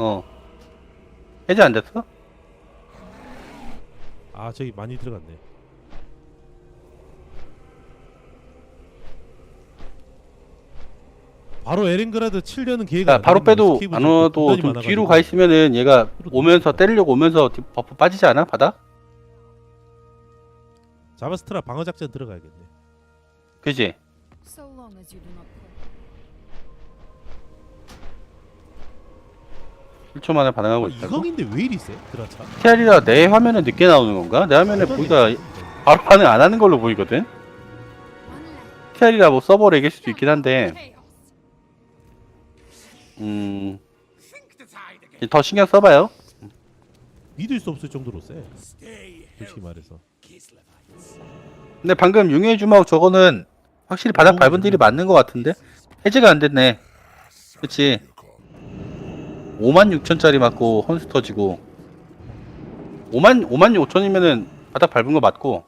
어. 해제 안 됐어? 아 저기 많이 들어갔네. 바로 에렌그라드 치려는 기회가 야, 안 바로. 빼도 안좀 와도 좀 많아가지고. 뒤로 가 있으면은 얘가 오면서 때리려고 오면서 뒤- 버프 빠지지 않아? 바닥? 자바스트라 방어 작전 들어가야겠네. 그지? So long as you do not pull. 1초 만에 반응하고 어, 있다고? 이강인데 왜 이리 세? 드라차. TR이라 내 화면에 늦게 나오는 건가? 내 화면에 보니까 바로 반응 안 하는 걸로 보이거든? TR이라 뭐 서버 렉일 수도 있긴 한데. 음... 더 신경 써봐요 믿을 수 없을 정도로 세. 솔직히 말해서. 근데 방금 융의 주먹 저거는 확실히 바닥 밟은 딜이 맞는 것 같은데? 해제가 안 됐네 그치 56,000짜리 맞고 헌스 터지고 5만 5만 5천이면은 바닥 밟은 거 맞고